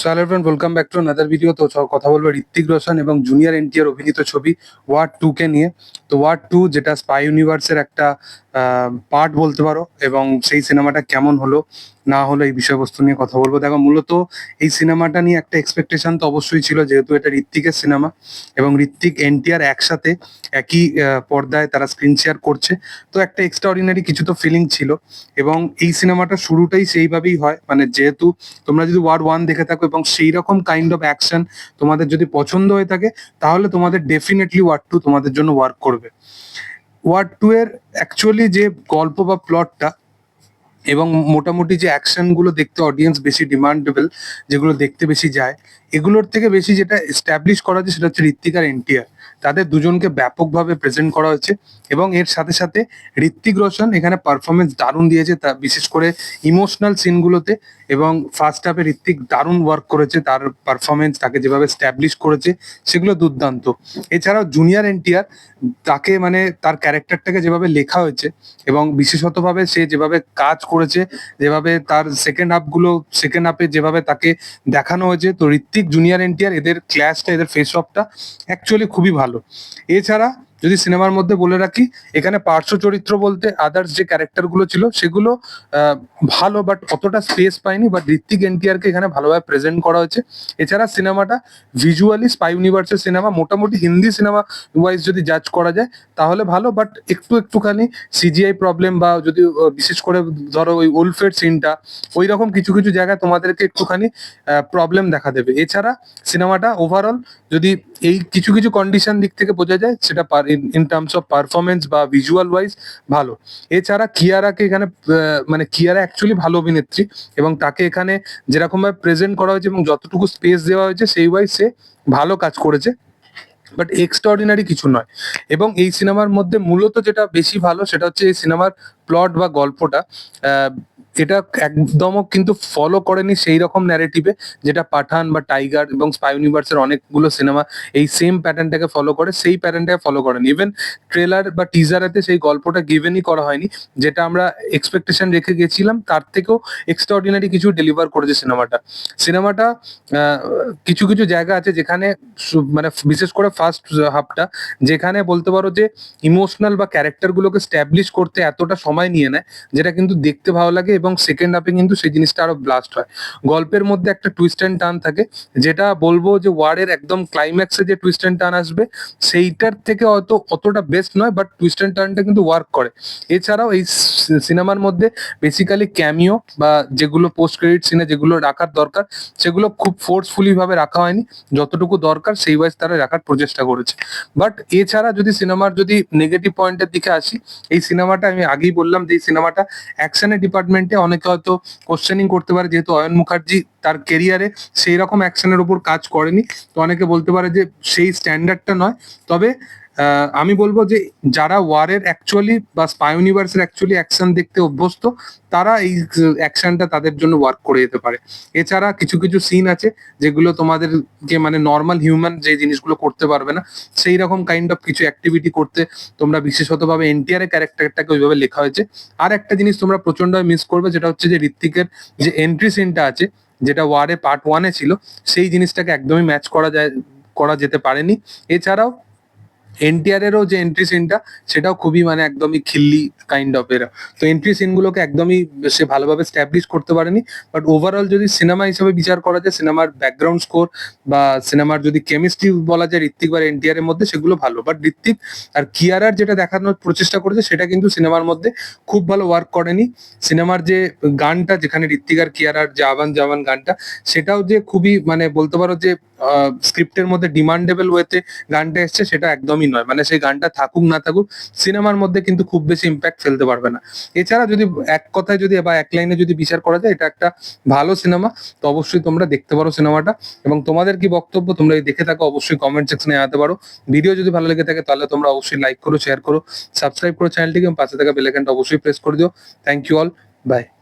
So hello friend welcome back to another video তো কথা বলব ঋত্বিক রোশন এবং জুনিয়র এনটিআর অভিনীত ছবি ওয়ার্ড টু কে নিয়ে। তো ওয়ার্ড টু যেটা স্পাই ইউনিভার্সের একটা পার্ট বলতে পারো এবং সেই সিনেমাটা কেমন হলো, না হলো এই বিষয়বস্তু নিয়ে কথা বলব। দেখো, মূলত এই সিনেমাটা নিয়ে একটা এক্সপেকটেশন তো অবশ্যই ছিল যেহেতু এটা ঋত্বিকের সিনেমা এবং ঋত্বিক এনটিআর একসাথে একই পর্দায় তারা স্ক্রিন শেয়ার করছে। তো একটা এক্সট্রা অর্ডিনারি কিছু তো ফিলিং ছিল এবং এই সিনেমাটা শুরুটাই সেইভাবেই হয়। মানে যেহেতু তোমরা যদি ওয়ার্ড ওয়ান দেখে থাকো এবং সেই রকম কাইন্ড অফ অ্যাকশন তোমাদের যদি পছন্দ হয়ে থাকে, তাহলে তোমাদের ডেফিনেটলি ওয়ার্ড টু তোমাদের জন্য ওয়ার্ক করবে। ওয়ার্ড টু এর অ্যাকচুয়ালি যে গল্প বা প্লটটা এবং মোটামুটি যে অ্যাকশনগুলো দেখতে অডিয়েন্স বেশি ডিমান্ডেবল যেগুলো দেখতে বেশি যায়, এগুলোর থেকে বেশি যেটা এস্টাবলিশ করা যায় সেটা হচ্ছে ঋত্বিকার এনটিআর তাদের দুজনকে ব্যাপকভাবে প্রেজেন্ট করা হয়েছে এবং এর সাথে সাথে ঋত্বিক রোশন এখানে পারফরমেন্স দারুণ দিয়েছে, তা বিশেষ করে ইমোশনাল সিনগুলোতে এবং ফার্স্ট হাফে ঋত্বিক দারুণ ওয়ার্ক করেছে, তার পারফরমেন্স তাকে যেভাবে স্ট্যাবলিশ করেছে সেগুলো দুর্দান্ত। এছাড়াও জুনিয়র এনটিআর তাকে মানে তার ক্যারেক্টারটাকে যেভাবে লেখা হয়েছে এবং বিশেষতভাবে সে যেভাবে কাজ করেছে, যেভাবে তার সেকেন্ড হাফগুলো সেকেন্ড হাফে যেভাবে তাকে দেখানো হয়েছে, তো ঋত্বিক জুনিয়র এনটিআর এদের ক্ল্যাশটা এদের ফেস অফটা অ্যাকচুয়ালি খুবই ভালো। এছাড়া যদি সিনেমার মধ্যে বলে রাখি, এখানে পার্শ্ব চরিত্র বলতে আদার্স যে ক্যারেক্টারগুলো ছিল, সেগুলো ভালো বাট অতটা স্পেস পায়নি বাট ঋত্বিক এনটিআর কে এখানে ভালোভাবে প্রেজেন্ট করা হয়েছে। এছাড়া সিনেমাটা ভিজুয়ালি স্পাই ইউনিভার্সের সিনেমা মোটামুটি হিন্দি সিনেমা ওয়াইজ যদি জাজ করা যায়, তাহলে ভালো বাট একটু একটুখানি সিজিআই প্রবলেম বা যদি বিশেষ করে ধরো ওই উলফের সিনটা ওই রকম কিছু কিছু জায়গায় তোমাদেরকে একটুখানি প্রবলেম দেখা দেবে। এছাড়া সিনেমাটা ওভারঅল যদি এই কিছু কিছু কন্ডিশন দিক থেকে বোঝা যায়, সেটা ইন টার্মস অফ পারফরমেন্স বা ভিজুয়াল ওয়াইজ ভালো। এছাড়া কিয়ারাকে এখানে মানে কিয়ারা অ্যাকচুয়ালি ভালো অভিনেত্রী এবং তাকে এখানে যেরকম ভাবে প্রেজেন্ট করা হয়েছে এবং যতটুকু স্পেস দেওয়া হয়েছে, সেই ওয়াইজ সে ভালো কাজ করেছে। বাট এক্সট্রাঅর্ডিনারি কিছু নয়। এবং এই সিনেমার মধ্যে মূলত যেটা বেশি ভালো, সেটা হচ্ছে এই সিনেমার প্লট বা গল্পটা এটা একদমও কিন্তু ফলো করেনি সেই রকম ন্যারেটিভে যেটা পাঠান বা টাইগার এবং স্পাই ইউনিভার্সের অনেকগুলো সিনেমা এই সেম প্যাটার্নটাকে ফলো করে, সেই প্যাটার্নটাকে ফলো করেনি। ইভেন ট্রেলার বা টিজারেতে সেই গল্পটা গিভেনই করা হয়নি, যেটা আমরা এক্সপেকটেশন রেখে গেছিলাম, তার থেকেও এক্সট্রাঅর্ডিনারি কিছু ডেলিভার করেছে সিনেমাটা সিনেমাটা কিছু কিছু জায়গা আছে যেখানে মানে বিশেষ করে ফার্স্ট হাফটা যেখানে বলতে পারো যে ইমোশনাল বা ক্যারেক্টারগুলোকে স্ট্যাবলিশ করতে এতটা নিয়ে নেয়, যেটা কিন্তু দেখতে ভালো লাগে এবং সেকেন্ড হাফে কিন্তু সেই জিনিসটা আরও ব্লাস্ট হয়। গল্পের মধ্যে একটা টুইস্ট অ্যান্ড টার্ন থাকে, যেটা বলব যে ওয়ার্ডের একদম ক্লাইম্যাক্সে যে টুইস্ট অ্যান্ড টার্ন আসবে, সেইটার থেকে হয়তো অতটা বেস্ট নয় বাট টুইস্ট অ্যান্ড টার্নটা কিন্তু ওয়ার্ক করে। এছাড়াও এই সিনেমার মধ্যে বেসিক্যালি ক্যামিও বা যেগুলো পোস্ট ক্রেডিট সিনে যেগুলো রাখার দরকার, সেগুলো খুব ফোর্সফুলি ভাবে রাখা হয়নি। যতটুকু দরকার, সেই ওয়াইজ তারা রাখার প্রচেষ্টা করেছে। বাট এছাড়া যদি সিনেমার যদি নেগেটিভ পয়েন্টের দিকে আসি, এই সিনেমাটা আমি আগেই বললাম যে সিনেমাটা অ্যাকশনের ডিপার্টমেন্টে অনেকে হয়তো কোশ্চেনিং করতে পারে যেহেতু অয়ন মুখার্জি তার কেরিয়ারে সেই রকম অ্যাকশনের উপর কাজ করেনি। তো অনেকে বলতে পারে যে সেই স্ট্যান্ডার্ডটা নয়। তবে আমি বলব যে যারা ওয়ারের অ্যাকচুয়ালি বা স্পাই ইউনিভার্সের অ্যাকচুয়ালি অ্যাকশন দেখতে অভ্যস্ত, তারা এই অ্যাকশনটা তাদের জন্য ওয়ার্ক করে যেতে পারে। এছাড়া কিছু কিছু সিন আছে যেগুলো তোমাদেরকে মানে নর্মাল হিউম্যান যে জিনিসগুলো করতে পারবে না সেই রকম কাইন্ড অফ কিছু অ্যাক্টিভিটি করতে তোমরা বিশেষতভাবে এনটিআর এর ক্যারেক্টারটাকে ওইভাবে লেখা হয়েছে। আর একটা জিনিস তোমরা প্রচণ্ড মিস করবে যেটা হচ্ছে যে ঋত্বিকের যে এন্ট্রি সিনটা আছে যেটা ওয়ারে পার্ট ওয়ানে ছিল, সেই জিনিসটাকে একদমই ম্যাচ করা যায়, করা যেতে পারেনি। এছাড়াও এনটিআর এরও যে এন্ট্রি সিনটা সেটাও খুবই মানে একদমই খিল্লি কাইন্ড অফ এর। তো এন্ট্রি সিনগুলোকে একদমই সে ভালোভাবে স্ট্যাবলিশ করতে পারেনি। বাট ওভারঅল যদি সিনেমা হিসেবে বিচার করা যায় সিনেমার ব্যাকগ্রাউন্ড স্কোর বা সিনেমার যদি কেমিস্ট্রি বলা যায়, ঋত্বিক বা এনটিআর এর মধ্যে, সেগুলো ভালো। বাট ঋত্বিক আর কিয়ারার যেটা দেখানোর প্রচেষ্টা করেছে, সেটা কিন্তু সিনেমার মধ্যে খুব ভালো ওয়ার্ক করেনি। সিনেমার যে গানটা, যেখানে ঋত্বিক আর কিয়ারার যে আবান জাবান গানটা, সেটাও যে খুবই মানে বলতে পারো যে স্ক্রিপ্টের মধ্যে ডিমান্ডেবল ওয়েতে গানটা এসছে, সেটা একদমই নয় মানে সেই গানটা থাকুক, না থাকুক, সিনেমার মধ্যে কিন্তু খুব বেশি ইম্প্যাক্ট ফেলতে পারবে না। এছাড়া যদি এক কথায় যদি বা এক লাইনে যদি বিচার করা যায়, এটা একটা ভালো সিনেমা। তো অবশ্যই তোমরা দেখতে পারো সিনেমাটা। এবং তোমাদের কি বক্তব্য, তোমরা দেখে থাকো, অবশ্যই কমেন্ট সেকশনে জানাতে পারো। ভিডিও যদি ভালো লেগে থাকে, তাহলে তোমরা অবশ্যই লাইক করো শেয়ার করো সাবস্ক্রাইব করো চ্যানেলটিকে এবং পাশে থাকা বেল আইকনটা অবশ্যই প্রেস করে দিও। Thank you all by